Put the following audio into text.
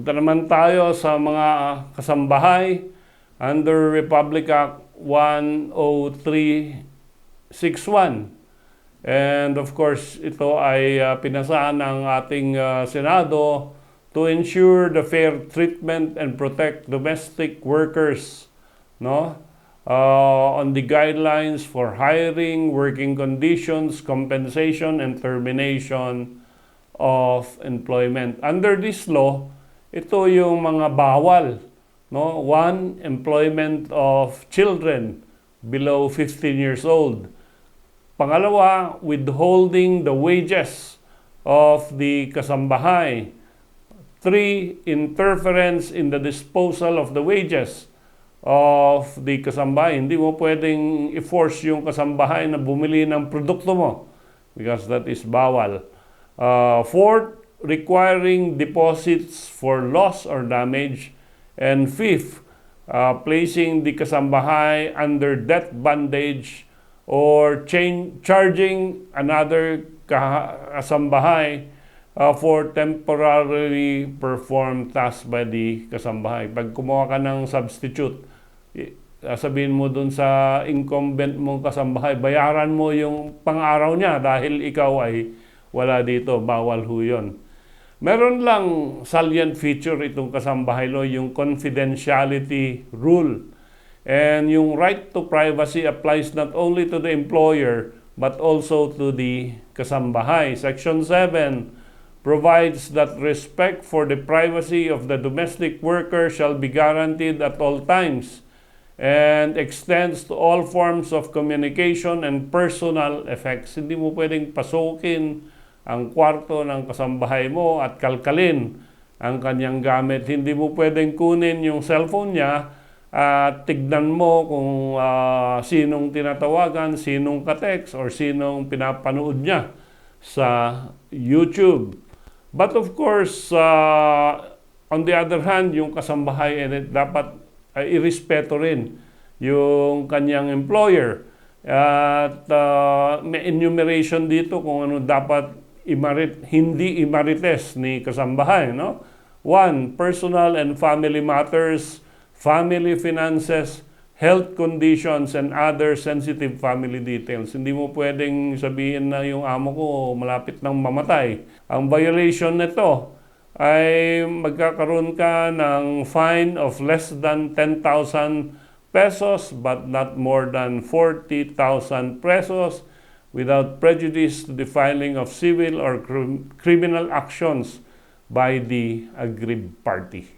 Punta naman tayo sa mga kasambahay under Republic Act 10361. And of course, ito ay uh, pinasaan ng ating uh, Senado to ensure the fair treatment and protect domestic workers no uh, on the guidelines for hiring, working conditions, compensation, and termination of employment. Under this law, ito yung mga bawal. No? One, employment of children below 15 years old. Pangalawa, withholding the wages of the kasambahay. Three, interference in the disposal of the wages of the kasambahay. Hindi mo pwedeng i-force yung kasambahay na bumili ng produkto mo because that is bawal. Uh, fourth, requiring deposits for loss or damage. And fifth, uh, placing the kasambahay under debt bondage or chain, charging another kasambahay uh, for temporarily performed tasks by the kasambahay. Pag kumuha ka ng substitute, uh, sabihin mo dun sa incumbent mong kasambahay, bayaran mo yung pang-araw niya dahil ikaw ay wala dito, bawal ho yun. Meron lang salient feature itong kasambahay law, yung confidentiality rule. And yung right to privacy applies not only to the employer but also to the kasambahay. Section 7 provides that respect for the privacy of the domestic worker shall be guaranteed at all times and extends to all forms of communication and personal effects. Hindi mo pwedeng pasukin ang kwarto ng kasambahay mo at kalkalin ang kanyang gamit. Hindi mo pwedeng kunin yung cellphone niya at tignan mo kung ah, sinong tinatawagan, sinong katext, or sinong pinapanood niya sa YouTube. But of course, uh, on the other hand, yung kasambahay eh, dapat ay irespeto rin yung kanyang employer. At uh, may enumeration dito kung ano dapat imarit, hindi imarites ni kasambahay. No? One, personal and family matters, family finances, health conditions, and other sensitive family details. Hindi mo pwedeng sabihin na yung amo ko malapit ng mamatay. Ang violation nito ay magkakaroon ka ng fine of less than 10,000 pesos but not more than 40,000 pesos without prejudice to the filing of civil or cr- criminal actions by the aggrieved party.